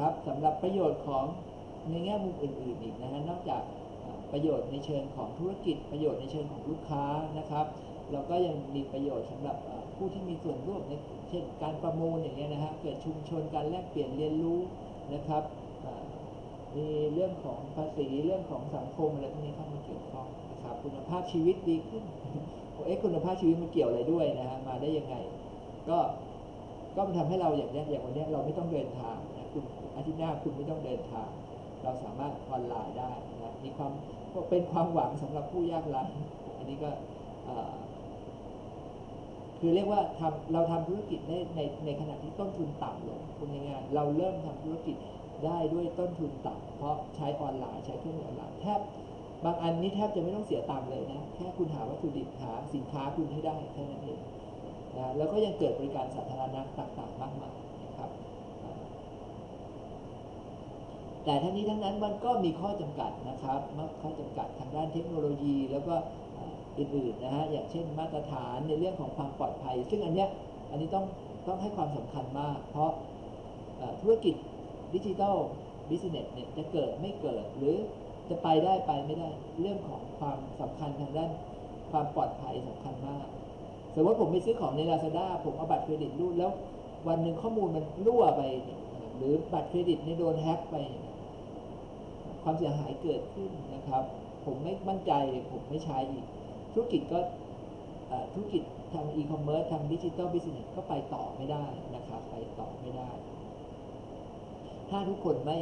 ครับสำหรับประโยชน์ของในแง่มุมอื่นๆอีกนะฮะนอกจากประโยชน์ในเชิงของธุรกิจ ประโยชน์ในเชิงของลูกค้านะครับเราก็ยังมีประโยชน์สำหรับผู้ที่มีส่วนร่วมในเช่นการประมูลอย่างเงี้ยนะฮะเกิดชุมชนการแลกเปลี่ยนเรียนรู้นะครับมีเรื่องของภาษีเรื่องของสังคมอะไรพวกนี้เข้ามาเกี่ยวข้องนะครับคุณภาพชีวิตดีขึ้นเอ๊ะคุณภาพชีวิตมันเกี่ยวอะไรด้วยนะฮะมาได้ยังไง ก็ก็มันทำให้เราอย่างเนี้ยอย่างวันเนี้ยเราไม่ต้องเดินทาง อาทิตย์หน้าคุณไม่ต้องเดินทาง เราสามารถออนไลน์ได้นะมีความเป็นความหวังสำหรับผู้ยากไร้อันนี้ก็คือเรียกว่าทำเราทำธุรกิจได้ในในขณะที่ต้นทุนต่ำลงคุณง่ายๆเราเริ่มทำธุรกิจได้ด้วยต้นทุนต่ำเพราะใช้ออนไลน์ใช้เครื่องมือออนไลน์แทบบางอันนี้แทบจะไม่ต้องเสียตังค์เลยนะ แค่คุณหาวัตถุดิบหาสินค้าคุณให้ได้แค่นั้นเองนะแล้วก็ยังเกิดบริการสาธารณะต่างๆมากมายนะครับอ่า แต่ทั้งนี้ทั้งนั้นมันก็มีข้อจำกัดนะครับข้อจำกัดทางด้านเทคโนโลยีแล้วก็อื่นๆนะฮะอย่างเช่นมาตรฐานในเรื่องของความปลอดภัย ซึ่งอันเนี้ยอันนี้ต้องต้องให้ความสำคัญมาก เพราะธุรกิจดิจิทัลบิสเนสเนี่ยจะเกิดไม่เกิดหรือจะไปได้ไปไม่ได้เรื่องของความสำคัญทางด้านความปลอดภัยสำคัญมาก สมมติผมไปซื้อของใน Lazada ผมเอาบัตรเครดิตรูดแล้ววันหนึ่งข้อมูลมันรั่วไป หรือบัตรเครดิตเนี่ยโดนแฮ็กไปเความเสียหายเกิดขึ้นนะครับ ผมไม่มั่นใจผมไม่ใช้อีก ธุรกิจก็ธุรกิจทางอีคอมเมิร์ซทางดิจิ t a ลบิสเนสก็ไปต่อไม่ได้นะครับไปต่อไม่ได้ ถ้าทุกคนไม่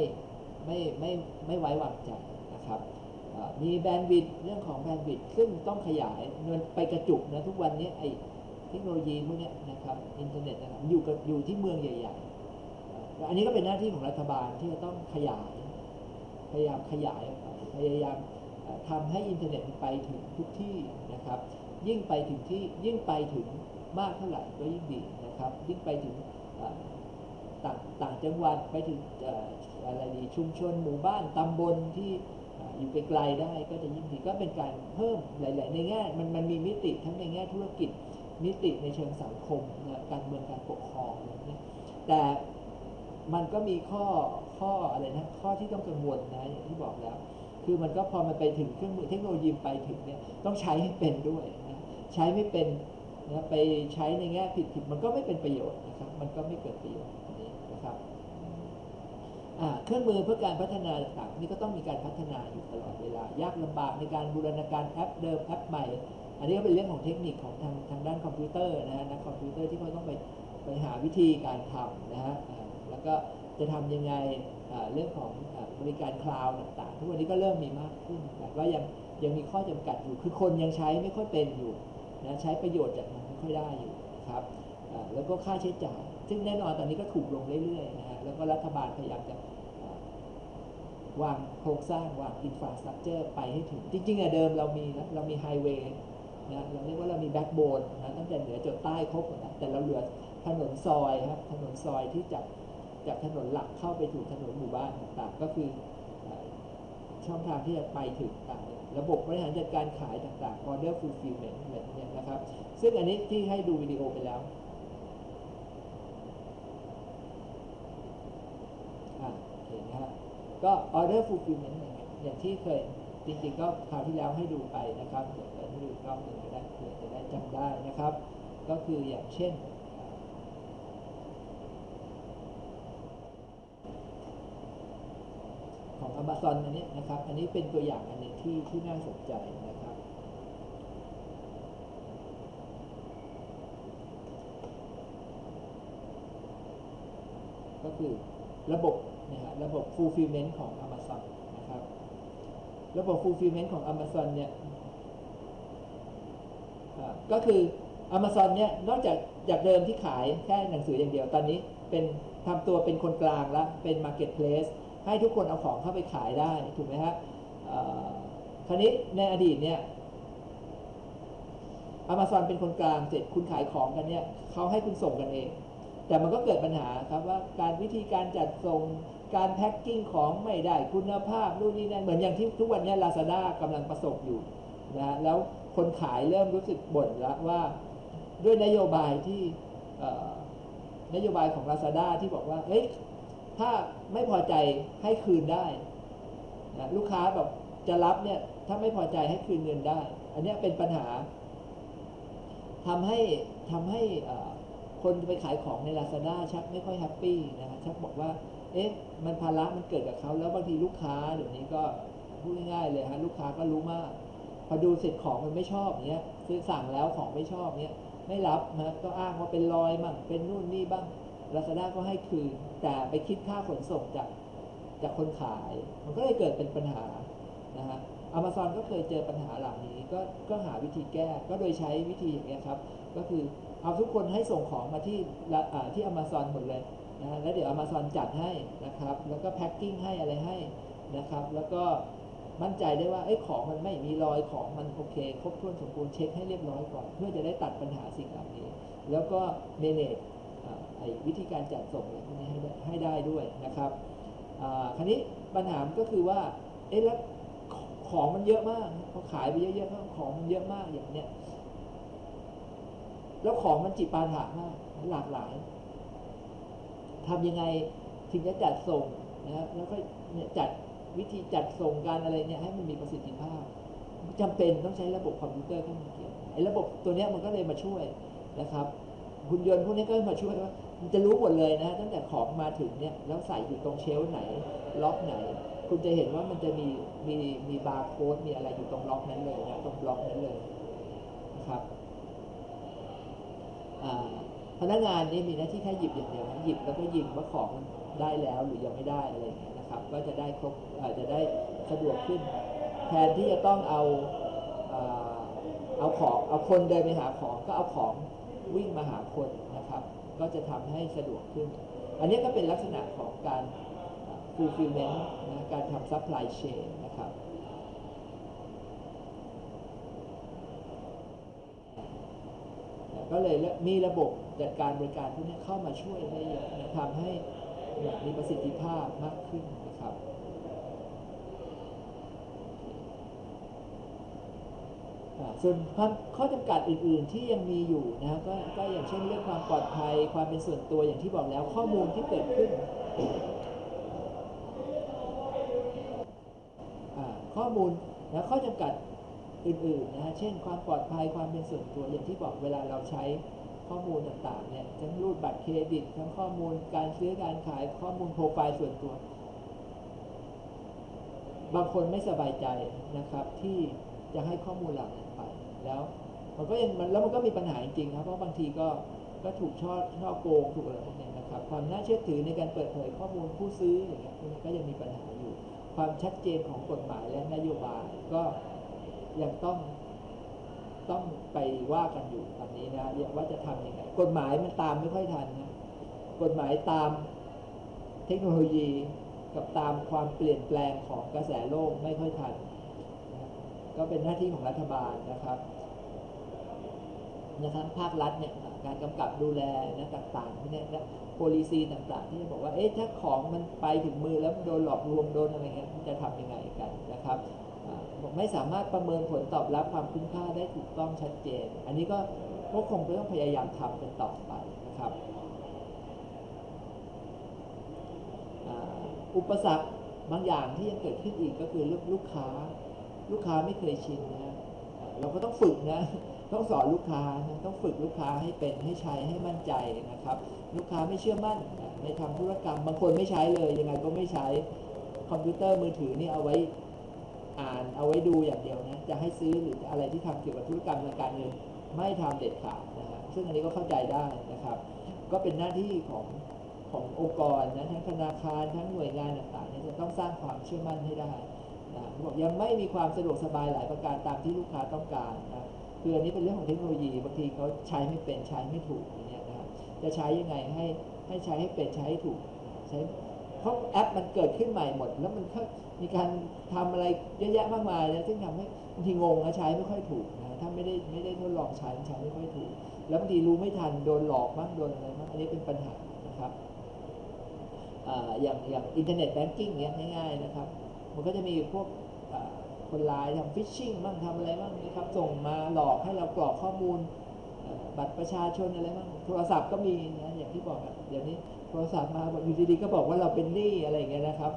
ไม่ไม่ไม่ไว้วางใจนะครับมีแบนด์วิดเรื่องของแบนด์วิดซึ่งต้องขยายเงินไปกระจุกนะทุกวันนี้ไอเทคโนโลยีพวกเนี้ยนะครับอินเทอร์เน็ตนะครับอยู่กับอยู่ที่เมืองใหญ่ๆเอ่อันนี้ก็เป็นหน้าที่ของรัฐบาลที่จะต้องขยาย พยายามขยายออกไปพยายามเอ่อทำให้อินเทอร์เน็ตไปถึงทุกที่นะครับ ยิ่งไปถึงที่ยิ่งไปถึงมากเท่าไหร่ก็ยิ่งดีนะครับ ยิ่งไปถึงต่างต่างจังหวัดไปถึงออะไรดีชุมชนหมู่บ้านตำบลที่ออยู่ไกลได้ก็จะยิ่งดีก็เป็นการเพิ่มหลาย ๆ ในแง่มันมันมีมิติทั้งในแง่ธุรกิจมิติในเชิงสังคมการเมืองการปกครองอะไรเงี้ยแต่มันก็มีข้อ ข้ออะไรนะข้อที่ต้องกังวลนะอย่างที่บอกแล้ว คือมันก็พอมันไปถึงเครื่องมือเทคโนโลยีไปถึงเนี่ยต้องใช้ให้เป็นด้วยนะใช้ไม่เป็นนะไปใช้ในแง่ผิดผิดมันก็ไม่เป็นประโยชน์นะครับ มันก็ไม่เกิดประโยชน์นี้นะครับเครื่องมือเพื่อการพัฒนาต่างๆนี่ก็ต้องมีการพัฒนาอยู่ตลอดเวลายากลำบากในการบูรณาการแอปเดิมแอปใหม่ อันนี้ก็เป็นเรื่องของเทคนิคของทางทางด้านคอมพิวเตอร์นะฮะนักคอมพิวเตอร์ที่เขาต้องไปไปหาวิธีการทำนะฮะแล้วก็ จะทำยังไงเรื่องของอบริการคลาวด์ต่างๆ ทุกวันนี้ก็เริ่มมีมากขึ้น แต่ก็ยังยังมีข้อจำกัดอยู่ คือคนยังใช้ไม่ค่อยเป็นอยู่นะใช้ประโยชน์จากมันไม่ค่อยได้อยู่นะครับแล้วก็ค่าใช้จ่าย ซึ่งแน่นอนตอนนี้ก็ถูกลงเรื่อยๆนะฮะ แล้วก็รัฐบาลพยายามจะวางโครงสร้างวางอินฟราสตรักเจอร์ไปให้ถึง จริงๆอะเดิมเรามีเรามีไฮเวย์นะเราเรียกว่าเรามีแบ็กโบนนะตั้งแต่เหนือจนใต้ครบหมดนะแต่เราเหลือถนนซอยครับถนนซอยที่จาก จากถนนหลักเข้าไปถูกถนนหมู่บ้านต่างๆ ก็คือช่องทางที่จะไปถึงต่างๆระบบบริหารจัดการขายต่างๆ order fulfillment อะไรพวกเนี้ยนะครับ ซึ่งอันนี้ที่ให้ดูวิดีโอไปแล้วอ่าโอเคนะฮะก็ order fulfillment อย่างเงี้ยอย่างที่เคยจริงๆก็คราวที่แล้วให้ดูไปนะครับเดี๋ยวเปิดให้ดูอีกรอบหนึ่งก็ได้เผื่อจะได้จำได้นะครับ ก็คืออย่างเช่น อ่าของ Amazon อันนี้นะครับ อันนี้เป็นตัวอย่างอันหนึ่งที่ที่น่าสนใจนะครับ ก็คือระบบนะฮะระบบ fulfillment ของ Amazon นะครับ ระบบ fulfillment ของ Amazon เนี่ยก็คือ Amazon เนี่ยนอกจากจากเดิมที่ขายแค่หนังสืออย่างเดียวตอนนี้เป็นทำตัวเป็นคนกลางแล้วเป็น marketplace ให้ทุกคนเอาของเข้าไปขายได้ถูกไหมฮะคราวนี้ในอดีตเนี่ย Amazon เป็นคนกลางเสร็จคุณขายของกันเนี่ยเขาให้คุณส่งกันเอง แต่มันก็เกิดปัญหาครับว่าการวิธีการจัดส่งการแพ็คกิ้งของไม่ได้คุณภาพนู่นนี่นั่นเหมือนอย่างที่ทุกวันนี้ Lazada กำลังประสบอยู่นะฮะแล้วคนขายเริ่มรู้สึกบ่นแล้วว่าด้วยนโยบายที่นโยบายของ Lazada ที่บอกว่าเฮ้ย ถ้าไม่พอใจให้คืนได้นะลูกค้าแบบจะรับเนี่ยถ้าไม่พอใจให้คืนเงินได้ อันนี้เป็นปัญหาทำให้ทำให้คนไปขายของใน Lazada ชักไม่ค่อยแฮปปี้นะฮะชักบอกว่า เอ๊ะ มันภาระมันเกิดกับเขาแล้วบางทีลูกค้าเดี๋ยวนี้ก็พูดง่ายๆเลยฮะลูกค้าก็รู้มาก พอดูเสร็จของมันไม่ชอบเนี้ยซื้อสั่งแล้วของไม่ชอบเนี้ยไม่รับนะก็อ้างว่าเป็นรอยมั่งเป็นนู่นนี่บ้าง Lazada ก็ให้คืนแต่ไปคิดค่าขนส่งจากจากคนขาย มันก็เลยเกิดเป็นปัญหานะฮะอ m ม z o n ก็เคยเจอปัญหาเหล่านี้ก็ก็หาวิธีแก้ก็โดยใช้วิธีอย่างเงี้ยครับ ก็คือเอาทุกคนให้ส่งของมาที่ที่ Amazon หมดเลยนะฮะแล้วเดี๋ยว Amazon จัดให้นะครับ แล้วก็แพ็คกิ้งให้อะไรให้นะครับ แล้วก็มั่นใจได้ว่าเอ้ของมันไม่มีรอยของมันโอเค ครบถ้วนสมบูรณ์เช็คให้เรียบร้อยก่อน เพื่อจะได้ตัดปัญหาสิ่งเหล่านี้ แล้วก็ manage อ่า ไอ้วิธีการจัดส่งอะไรพวกนี้ให้ได้ให้ได้ด้วยนะครับคราวนี้ปัญหาก็คือว่าเอ๊ะแล้วของมันเยอะมากพอขายไปเยอะๆของมันเยอะมากอย่างเนี้ยแล้วของมันจิปาถะมากหลากหลายทำยังไงถึงจะจัดส่งนะครับแล้วก็เนี่ยจัดวิธีจัดส่งการอะไรเนี่ยให้มันมีประสิทธิภาพจำเป็นต้องใช้ระบบคอมพิวเตอร์เข้ามาเกี่ยวไอ้ระบบตัวเนี้ยมันก็เลยมาช่วยนะครับหุ่นยนต์พวกนี้ก็มาช่วยว่า มันจะรู้หมดเลยนะตั้งแต่ของมาถึงเนี่ยแล้วใส่อยู่ตรงเชลฟ์ไหน ล็อกไหน คุณจะเห็นว่ามันจะมีมีมีบาร์โค้ดมีอะไรอยู่ตรงล็อกนั้นเลยนะตรงล็อกนั้นเลยนะครับพนักงานนี่มีหน้าที่แค่หยิบอย่างเดียวนะหยิบแล้วก็ยิงว่าของได้แล้วหรือยังไม่ได้อะไรอย่างเงี้ยนะครับ ก็จะได้ครบอาจจะได้สะดวกขึ้น แทนที่จะต้องเอาเอาของเอาคนเดินไปหาของก็เอาของวิ่งมาหาคนนะครับ ก็จะทำให้สะดวกขึ้น อันนี้ก็เป็นลักษณะของการ fulfillment นะการทำ supply chain นะครับก็เลยมีระบบจัดการบริการพวกนี้เข้ามาช่วยได้เยอะนะทำให้มีประสิทธิภาพมากขึ้นนะครับอ่า ส่วนข้อจำกัดอื่น ๆ ที่ยังมีอยู่นะก็ก็อย่างเช่นเรื่องความปลอดภัย ความเป็นส่วนตัวอย่างที่บอกแล้วข้อมูลที่เกิดขึ้น ข้อมูลนะข้อจำกัดอื่นๆนะฮะเช่น ความปลอดภัยความเป็นส่วนตัวอย่างที่บอกเวลาเราใช้ข้อมูลต่างๆเนี่ยทั้งรูดบัตรเครดิต ทั้งข้อมูลการซื้อการขายข้อมูลโปรไฟล์ส่วนตัว บางคนไม่สบายใจนะครับที่ จะให้ข้อมูลเหล่านั้นไป แล้วมันก็ยังมันแล้วมันก็มีปัญหาจริงๆครับเพราะบางทีก็ก็ถูกช่อช่อโกงถูกอะไรพวกนี้นะครับความน่าเชื่อถือในการเปิดเผยข้อมูลผู้ซื้ออย่างเงี้ยพวกนี้ก็ยังมีปัญหาอยู่ ความชัดเจนของกฎหมายและนโยบายก็ยังต้องต้องไปว่ากันอยู่ตอนนี้นะเรียกว่าจะทำยังไงกฎหมายมันตามไม่ค่อยทันนะกฎหมายตามเทคโนโลยีกับตามความเปลี่ยนแปลงของกระแสโลกไม่ค่อยทัน ก็เป็นหน้าที่ของรัฐบาลนะครับนะครับภาครัฐเนี่ยการกำกับดูแลนะต่างๆที่เนี่ยนะ policy ต่างๆ ที่จะบอกว่าเอ๊ะถ้าของมันไปถึงมือแล้วโดนหลอกลวงโดนอะไรเงี้ยจะทำยังไงกันนะครับไม่สามารถประเมินผลตอบรับความคุ้มค่าได้ถูกต้องชัดเจน อันนี้ก็ก็คงต้องพยายามทำกันต่อไปนะครับอุปสรรคบางอย่างที่ยังเกิดขึ้นอีกก็คือเรื่องลูกค้า ลูกค้าไม่เคยชินนะเราก็ต้องฝึกนะ ต้องสอนลูกค้านะต้องฝึกลูกค้าให้เป็นให้ใช้ให้มั่นใจนะครับ ลูกค้าไม่เชื่อมั่นในทำธุรกรรมบางคนไม่ใช้เลยยังไงก็ไม่ใช้คอมพิวเตอร์มือถือนี่เอาไว้อ่านเอาไว้ดูอย่างเดียวนะจะให้ซื้อหรืออะไรที่ทำเกี่ยวกับธุรกรรมทางการเงินไม่ทำเด็ดขาดนะฮะซึ่งอันนี้ก็เข้าใจได้นะครับ ก็เป็นหน้าที่ของขององค์กรนะทั้งธนาคารทั้งหน่วยงานต่างๆเนี่ยจะต้องสร้างความเชื่อมั่นให้ได้ นะบอกยังไม่มีความสะดวกสบายหลายประการตามที่ลูกค้าต้องการนะคืออันนี้เป็นเรื่องของเทคโนโลยีบางทีเขาใช้ไม่เป็นใช้ไม่ถูกอย่างเงี้ยนะครับจะใช้ยังไงให้ให้ใช้ให้เป็นใช้ให้ถูกใช้เพราะแอปมันเกิดขึ้นใหม่หมด แล้วมันก็มีการทำอะไรเยอะแยะมากมายนะซึ่งทำให้บางทีงงนะใช้ไม่ค่อยถูกนะถ้าไม่ได้ไม่ได้ทดลองใช้ใช้ไม่ค่อยถูก แล้วบางทีรู้ไม่ทันโดนหลอกบ้างโดนอะไรบ้างอันนี้เป็นปัญหานะครับอ่าอย่างอย่างอินเทอร์เน็ตแบงกิ้งเนี้ยง่ายๆนะครับ มันก็จะมีพวกคนร้ายทำฟิชชิ่งบ้างทำอะไรบ้างนะครับ ส่งมาหลอกให้เรากรอกข้อมูลบัตรประชาชนอะไรบ้างโทรศัพท์ก็มีนะอย่างที่บอกอะเดี๋ยวนี้โทรศัพท์มาบอกอยู่ดีๆก็บอกว่าเราเป็นหนี้อะไรเงี้ยนะครับ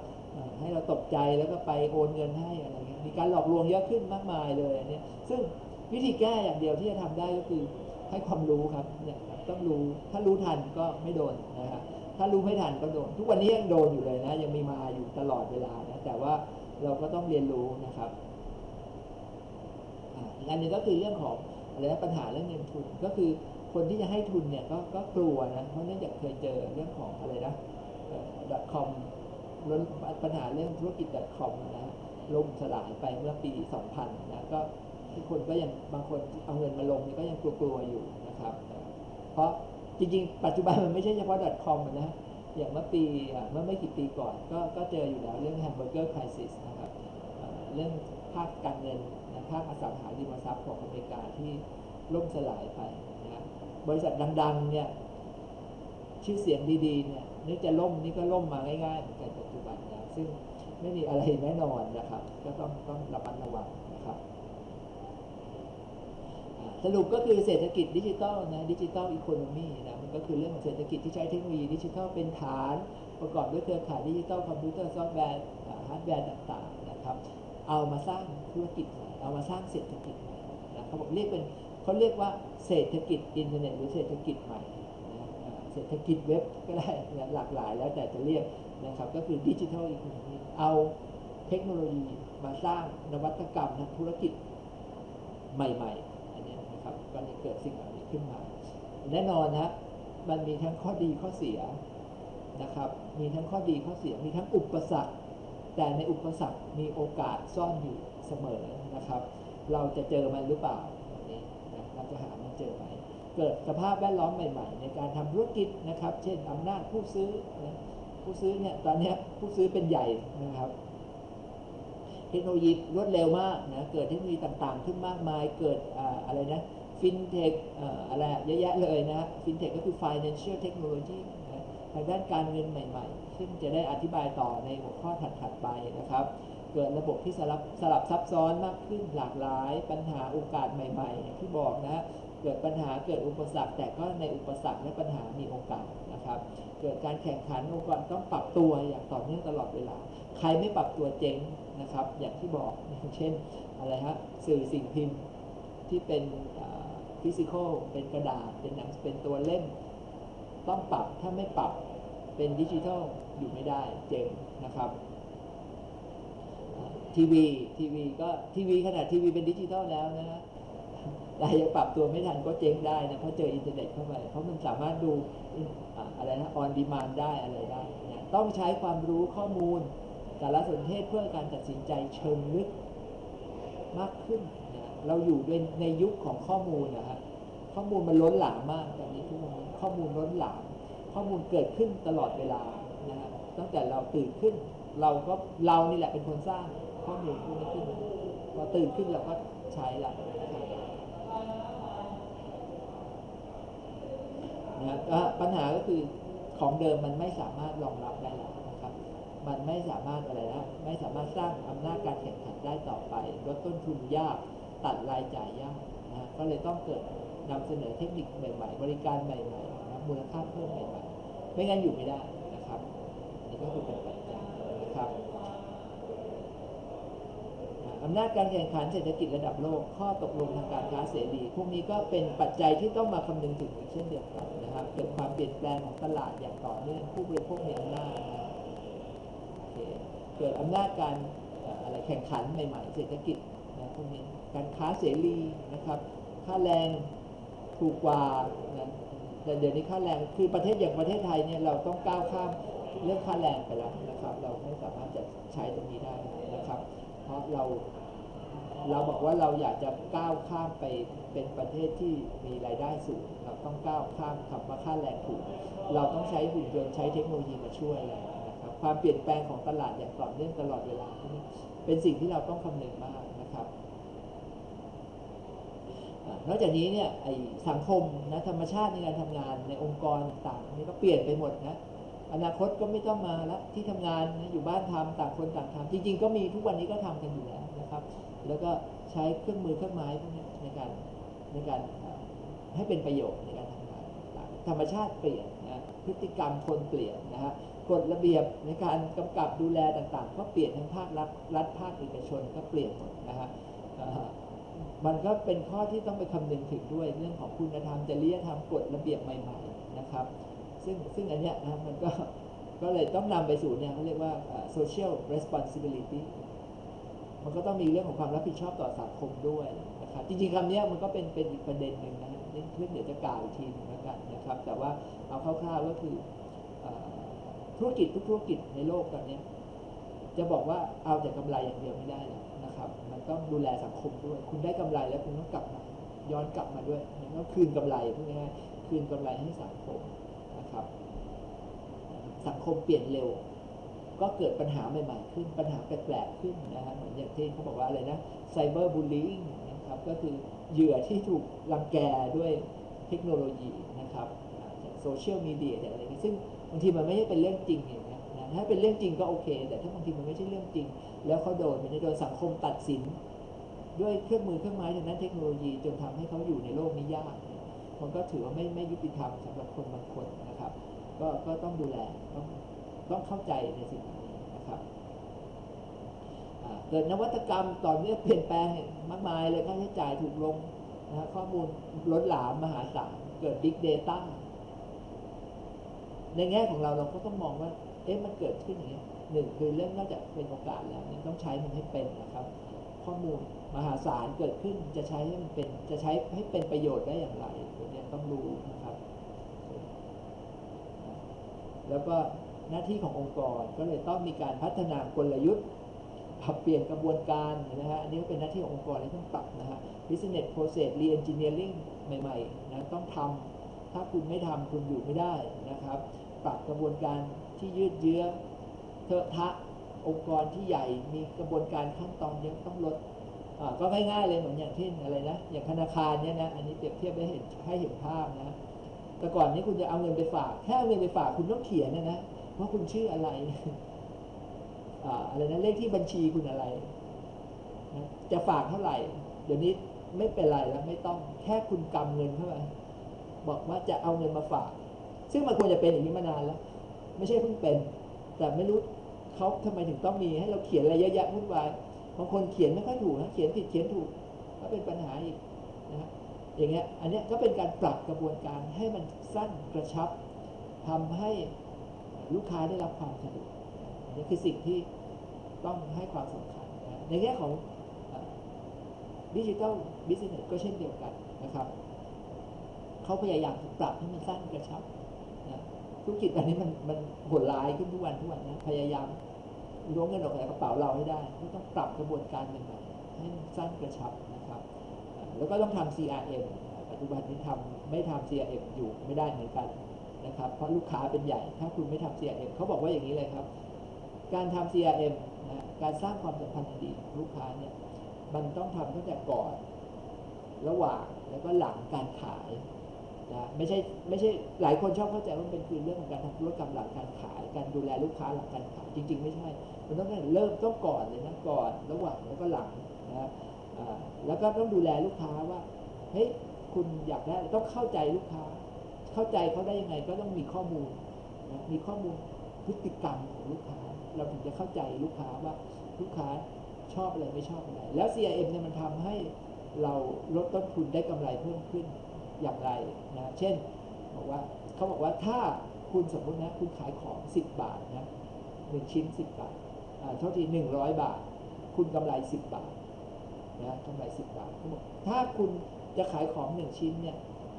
ให้เราตกใจแล้วก็ไปโอนเงินให้อะไรเงี้ยมีการหลอกลวงเยอะขึ้นมากมายเลยอันนี้ซึ่งวิธีแก้อย่างเดียวที่จะทำได้ก็คือให้ความรู้ครับเนี่ยต้องรู้ถ้ารู้ทันก็ไม่โดนนะฮะ ถ้ารู้ไม่ทันก็โดน ทุกวันนี้ยังโดนอยู่เลยนะ ยังมีมาอยู่ตลอดเวลานะ แต่ว่าเราก็ต้องเรียนรู้นะครับอีกอันหนึ่งก็คือเรื่องของอะไรนะปัญหาเรื่องเงินทุน ก็คือคนที่จะให้ทุนเนี่ยก็ก็กลัวนะ เพราะเนื่องจากเคยเจอเรื่องของอะไรนะดอทคอมล้นปัญหาเรื่องธุรกิจ .com นะฮะล่มสลายไปเมื่อปี 2000 นะก็ทุกคนก็ยังบางคนเอาเงินมาลงนี่ก็ยังกลัวๆอยู่นะครับ เพราะ จริงๆ ปัจจุบันมันไม่ใช่เฉพาะ .com นะฮะอย่างเมื่อปีเมื่อไม่กี่ปีก่อน ก็ก็เจออยู่แล้วเรื่อง Hamburger Crisis นะครับเรื่องภาคการเงินนะภาคอสังหาริมทรัพย์ของอเมริกาที่ล่มสลายไปนะบริษัทดังๆเนี่ยชื่อเสียงดีๆเนี่ยนึกจะล่มนี่ก็ล่มมาง่ายๆเหมือนกันปัจจุบันนะซึ่งไม่มีอะไรแน่นอนนะครับ ก็ต้องต้องระมัดระวังนะครับ สรุปก็คือเศรษฐกิจดิจิทัลนะดิจิทัลอีโคโนมีนะมันก็คือเรื่องของเศรษฐกิจที่ใช้เทคโนโลยีดิจิทัลเป็นฐาน ประกอบด้วยเครือข่ายดิจิทัลคอมพิวเตอร์ซอฟต์แวร์ฮาร์ดแวร์ต่างๆนะครับเอามาสร้างธุรกิจใหม่เอามาสร้างเศรษฐกิจใหม่นะเขาบอกเรียกเป็นเขาเรียกว่าเศรษฐกิจอินเทอร์เน็ตหรือเศรษฐกิจใหม่นะเศรษฐกิจเว็บก็ได้นะหลากหลายแล้วแต่จะเรียกนะครับก็คือดิจิทัลอีโคโนมีเอาเทคโนโลยีมาสร้างนวัตกรรมทางธุรกิจใหม่ ๆ นะครับก็เลยเกิดสิ่งเหล่านี้ขึ้นมา แน่นอนนะมันมีทั้งข้อดีข้อเสียนะครับ มีทั้งข้อดีข้อเสียมีทั้งอุปสรรค แต่ในอุปสรรคมีโอกาสซ่อนอยู่เสมอนะครับ เราจะเจอมันหรือเปล่าวันนี้นะเราจะหามันเจอไหมเกิดสภาพแวดล้อมใหม่ ๆ ในการทำธุรกิจนะครับ เช่นอำนาจผู้ซื้อ ผู้ซื้อเนี่ยตอนนี้ผู้ซื้อเป็นใหญ่นะครับ เทคโนโลยีรวดเร็วมากนะเกิดเทคโนโลยีต่างๆ ขึ้นมากมายเกิดออะไรนะฟินเทคอะไรเยอะแยะเลยนะฟินเทคก็คือ financial technology ทางด้านการเงินใหม่ๆ ซึ่งจะได้อธิบายต่อในหัวข้อถัดๆไปนะครับ เกิดระบบที่สลับสลับซับซ้อนมากขึ้นหลากหลาย ปัญหาโอกาสใหม่ๆ ที่บอกนะเกิดปัญหาเกิดอุปสรรค แต่ก็ในอุปสรรคและปัญหามีโอกาสนะครับ เกิดการแข่งขันองค์กรต้องปรับตัวอย่างต่อเนื่องตลอดเวลา ใครไม่ปรับตัวเจ๊งนะครับ อย่างที่บอกอย่างเช่นอะไรฮะสื่อสิ่งพิมพ์ที่เป็นฟิสิกอลเป็นกระดาษเป็นหนังเป็นตัวเล่มต้องปรับถ้าไม่ปรับเป็นดิจิทัลอยู่ไม่ได้เจ๊งนะครับ ทีวีทีวีก็ทีวีขนาดทีวีเป็นดิจิทัลแล้วนะฮะแต่ยังปรับตัวไม่ทันก็เจ๊งได้นะเพราะเจออินเทอร์เน็ตเข้าไปเพราะมันสามารถดูอะไรนะออนดีมานได้อะไรได้นะต้องใช้ความรู้ข้อมูลสารสนเทศเพื่อการตัดสินใจเชิงลึกมากขึ้นนะเราอยู่ในในยุคของข้อมูลนะฮะข้อมูลมันล้นหลามมากตอนนี้ทุกวันข้อมูลล้นหลาม ข้อมูลเกิดขึ้นตลอดเวลานะฮะตั้งแต่เราตื่นขึ้นเราก็เรานี่แหละเป็นคนสร้าง ข้อมูลพวกนี้ขึ้นมาพอตื่นขึ้นเราก็ใช้ละนะครับนะก็ปัญหาก็คือของเดิมมันไม่สามารถรองรับได้แล้วนะครับ มันไม่สามารถอะไรนะไม่สามารถสร้างอำนาจการแข่งขันได้ต่อไปลดต้นทุนยากตัดรายจ่ายยากนะก็เลยต้องเกิดนำเสนอเทคนิคใหม่ ๆ บริการใหม่ๆนะมูลค่าเพิ่มใหม่ๆไม่งั้นอยู่ไม่ได้นะครับนี่ก็คือเป็นปัจจัยนะครับ อำนาจการแข่งขันเศรษฐกิจระดับโลก ข้อตกลงทางการค้าเสรี พวกนี้ก็เป็นปัจจัยที่ต้องมาคำนึงถึงเช่นเดียวกันนะครับเกิดความเปลี่ยนแปลงของตลาดอย่างต่อเนื่องผู้บริโภคมีอำนาจนะครับเกิดอำนาจการอะไรแข่งขันใหม่ๆ เศรษฐกิจนะพวกนี้การค้าเสรีนะครับ ค่าแรงถูกกว่านะแต่เดี๋ยวนี้ค่าแรงคือประเทศอย่างประเทศไทยเนี่ยเราต้องก้าวข้ามเรื่องค่าแรงไปแล้วนะครับ เราไม่สามารถจะใช้ตรงนี้ได้ เราเราบอกว่าเราอยากจะก้าวข้ามไปเป็นประเทศที่มีรายได้สูง เราต้องก้าวข้ามคำว่าค่าแรงถูก เราต้องใช้หุ่นยนต์ใช้เทคโนโลยีมาช่วยอะไรนะครับความเปลี่ยนแปลงของตลาดอย่างต่อเนื่องตลอดเวลาเป็นสิ่งที่เราต้องคำนึงมากนะครับนอกจากนี้เนี่ยไอสังคมนะธรรมชาติในการทำงานในองค์กรต่างๆนี่ก็เปลี่ยนไปหมดนะ อนาคตก็ไม่ต้องมาละที่ทำงานนะอยู่บ้านทำต่างคนต่างทำจริง ๆ ก็มีทุกวันนี้ก็ทำกันอยู่แล้วนะครับ แล้วก็ใช้เครื่องมือเครื่องไม้พวกนี้ในการในการให้เป็นประโยชน์ในการทำงานธรรมชาติเปลี่ยนนะพฤติกรรมคนเปลี่ยนนะฮะกฎระเบียบในการกำกับดูแลต่างๆ ก็เปลี่ยนทั้งภาครัฐรัฐภาคเอกชนก็เปลี่ยนหมดนะฮะมันก็เป็นข้อที่ต้องไปคำนึงถึงด้วยเรื่องของคุณธรรมจริยธรรมกฎระเบียบใหม่ ๆ นะครับ ซึ่งซึ่งอันเนี้ยนะมันก็ก็เลยต้องนำไปสู่เนี่ยเขาเรียกว่า social responsibility มันก็ต้องมีเรื่องของความรับผิดชอบต่อสังคมด้วยนะครับจริงๆคำเนี้ยมันก็เป็นเป็นอีกประเด็นหนึ่งนะนี่เพื่อเดี๋ยวจะกล่าวอีกทีนึงแล้วกันนะครับ แต่ว่าเอาคร่าวๆก็คือธุรกิจทุกธุรกิจในโลกตอนเนี้ยจะบอกว่าเอาแต่กำไรอย่างเดียวไม่ได้นะครับ มันต้องดูแลสังคมด้วย คุณได้กำไรแล้วคุณต้องกลับมาย้อนกลับมาด้วยมันต้องคืนกำไรพูดง่ายๆคืนกำไรให้สังคม ครับ สังคมเปลี่ยนเร็ว ก็เกิดปัญหาใหม่ ๆ ขึ้นปัญหาแปลกๆขึ้นนะฮะเหมือนอย่างที่เขาบอกว่าอะไรนะไซเบอร์บูลลิงนะครับก็คือเหยื่อที่ถูกรังแกด้วยเทคโนโลยีนะครับโซเชียลมีเดียอะไรนี้ซึ่งบางทีมันไม่ใช่เป็นเรื่องจริงอย่างนี้นะถ้าเป็นเรื่องจริงก็โอเค แต่ถ้าบางทีมันไม่ใช่เรื่องจริง แล้วเขาโดนมันจะโดนสังคมตัดสิน ด้วยเครื่องมือเครื่องไม้ทางด้านเทคโนโลยีจนทำให้เขาอยู่ในโลกนี้ยากเนี่ยมันก็ถือว่าไม่ไม่ยุติธรรมสำหรับคนบางคนนะ ก็ก็ต้องดูแลต้องต้องเข้าใจในสิ่งนี้นะครับเกิดนวัตกรรมต่อเนื่องเปลี่ยนแปลงมากมายเลยค่าใช้จ่ายถูกลงนะข้อมูลล้นหลามมหาศาลเกิด Big Data ในแง่ของเราเราก็ต้องมองว่า เอ๊ะมันเกิดขึ้นอย่างนี้ยหนึ่งคือเรื่องนอกจากเป็นโอกาสแล้วนี่ต้องใช้มันให้เป็นนะครับ ข้อมูลมหาศาลเกิดขึ้นจะใช้ให้มันเป็นจะใช้ให้เป็นประโยชน์ได้อย่างไรตัวเนี้ยต้องรู้นะครับ แล้วก็หน้าที่ขององค์กรก็เลยต้องมีการพัฒนากลยุทธ์ปรับเปลี่ยนกระบวนการนะฮะอันนี้เป็นหน้าที่ขององค์กรที่ต้องปรับนะฮะ business process re-engineering ใหม่ๆนะต้องทำถ้าคุณไม่ทำคุณอยู่ไม่ได้นะครับ ปรับกระบวนการที่ยืดเยื้อเทอะทะองค์กรที่ใหญ่มีกระบวนการขั้นตอนเยอะต้องลดอ่าก็ง่ายๆเลยเหมือนอย่างที่นอะไรนะอย่างธนาคารเนี่ยนะอันนี้เปรียบเทียบให้เห็นให้เห็นภาพนะ แต่ก่อนนี้คุณจะเอาเงินไปฝาก แค่เอาเงินไปฝากคุณต้องเขียนนะนะว่าคุณชื่ออะไรอ่าอะไรนะเลขที่บัญชีคุณอะไรนะจะฝากเท่าไหร่ เดี๋ยวนี้ไม่เป็นไรแล้วไม่ต้องแค่คุณกำเงินเข้าไปบอกว่าจะเอาเงินมาฝาก ซึ่งมันควรจะเป็นอย่างนี้มานานแล้ว ไม่ใช่เพิ่งเป็น แต่ไม่รู้เขาทำไมถึงต้องมีให้เราเขียนอะไรเยอะแยะวุ่นวายบางคนเขียนไม่ค่อยถูกนะเขียนผิดเขียนถูกก็เป็นปัญหาอีกนะครับ อย่างเงี้ยอันเนี้ยก็เป็นการปรับกระบวนการให้มันสั้นกระชับทำให้ลูกค้าได้รับความสะดวกอันนี้คือสิ่งที่ต้องให้ความสำคัญนะในแง่ของดิจิทัลบิสเนสก็เช่นเดียวกันนะครับเขาพยายามปรับให้มันสั้นกระชับนะธุรกิจอันนี้มันมันโหดร้ายขึ้นทุกวันทุกวันนะพยายามล้วงเงินออกจากกระเป๋าเราให้ได้ก็ต้องปรับกระบวนการใหม่ๆให้มันสั้นกระชับ แล้วก็ต้องทำ CRM ปัจจุบันนี้ทำไม่ทำ CRM อยู่ไม่ได้เหมือนกันนะครับ เพราะลูกค้าเป็นใหญ่ ถ้าคุณไม่ทำ CRM เขาบอกว่าอย่างนี้เลยครับ การทำ CRM นะการสร้างความสัมพันธ์ดีลูกค้าเนี่ย มันต้องทำตั้งแต่ก่อน ระหว่างแล้วก็หลังการขายนะไม่ใช่ไม่ใช่หลายคนชอบเข้าใจว่าเป็นคือเรื่องของการทำธุรกรรมหลังการขาย การดูแลลูกค้าหลังการขายจริง ๆ ไม่ใช่ มันต้องเริ่มต้องก่อนเลยนะก่อนระหว่างแล้วก็หลังนะ แล้วก็ต้องดูแลลูกค้าว่าเฮ้ยคุณอยากได้ต้องเข้าใจลูกค้า เข้าใจเขาได้ยังไงก็ต้องมีข้อมูลนะมีข้อมูลพฤติกรรมของลูกค้า เราถึงจะเข้าใจลูกค้าว่าลูกค้าชอบอะไรไม่ชอบอะไรแล้ว CRM เนี่ยมันทำให้เราลดต้นทุนได้กำไรเพิ่มขึ้นอย่างไรนะเช่นบอกว่าเขาบอกว่าถ้าคุณสมมตินะคุณขายของ 10 บาทนะหนึ่งชิ้น 10 บาทเท่าที่100 บาท คุณกำไร 10 บาท นะกำไรสิบบาทเขาบอกถ้าคุณจะขายของหนึ่งชิ้นเนี่ย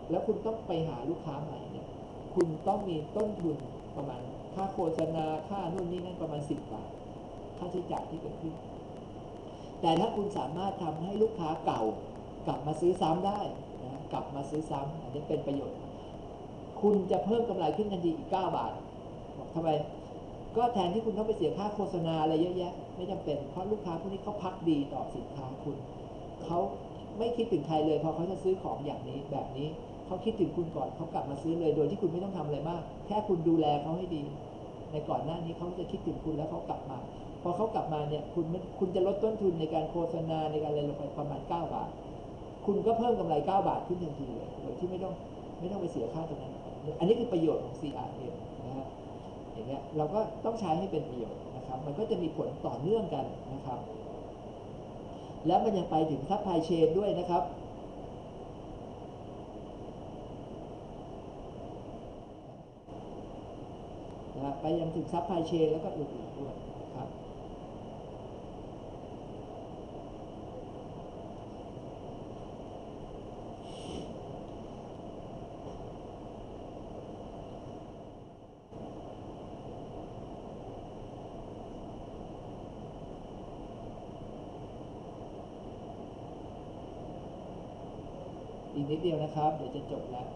แล้วคุณต้องไปหาลูกค้าใหม่เนี่ย คุณต้องมีต้นทุนประมาณค่าโฆษณาค่านู่นนี่นั่นประมาณสิบบาท ค่าใช้จ่ายที่เกิดขึ้น แต่ถ้าคุณสามารถทำให้ลูกค้าเก่ากลับมาซื้อซ้ำได้นะกลับมาซื้อซ้ำอันนี้เป็นประโยชน์ คุณจะเพิ่มกำไรขึ้นทันทีอีก 9 บาทบอกทำไม ก็แทนที่คุณต้องไปเสียค่าโฆษณาอะไรเยอะแยะ ไม่จำเป็น เพราะลูกค้าพวกนี้เขาพักดีต่อสินค้าคุณเขาไม่คิดถึงใครเลยพอเขาจะซื้อของอย่างนี้แบบนี้เขาคิดถึงคุณก่อนเขากลับมาซื้อเลย โดยที่คุณไม่ต้องทำอะไรมาก แค่คุณดูแลเขาให้ดี ในก่อนหน้านี้เขาจะคิดถึงคุณแล้วเขากลับมา พอเขากลับมาเนี่ยคุณคุณจะลดต้นทุนในการโฆษณาในการอะไรลงไปประมาณ 9 บาท คุณก็เพิ่มกำไร 9 บาทขึ้นทันทีเลยโดยที่ไม่ต้องไม่ต้องไปเสียค่าตรงนั้น อันนี้คือประโยชน์ของ CRM นะฮะอย่างเงี้ยเราก็ต้องใช้ให้เป็นประโยชน์ นะครับ มันก็จะมีผลต่อเนื่องกันนะครับ แล้วมันยังไปถึงซัพพลายเชนด้วยนะครับนะไปยังถึงซัพพลายเชนแล้วก็อื่นๆด้วยครับ ยวนะครับ เดี๋ยวจะจบแล้ว